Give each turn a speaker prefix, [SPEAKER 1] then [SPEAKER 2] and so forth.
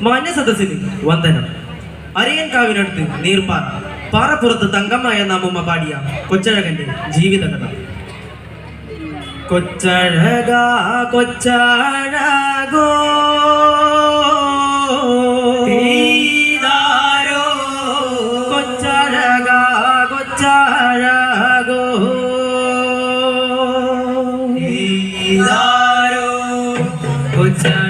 [SPEAKER 1] മാന്യ സദസ്സിന് വന്ദനം അരിയൻകാവിനടുത്ത് നീർപ്പാറ. പാറപ്പുറത്ത് തങ്കമായ നാമമ്മ പാടിയ കൊച്ചഴകന്റെ ജീവിതകഥ. കൊച്ചഴക കൊച്ചഴകോ. കൊച്ചഴക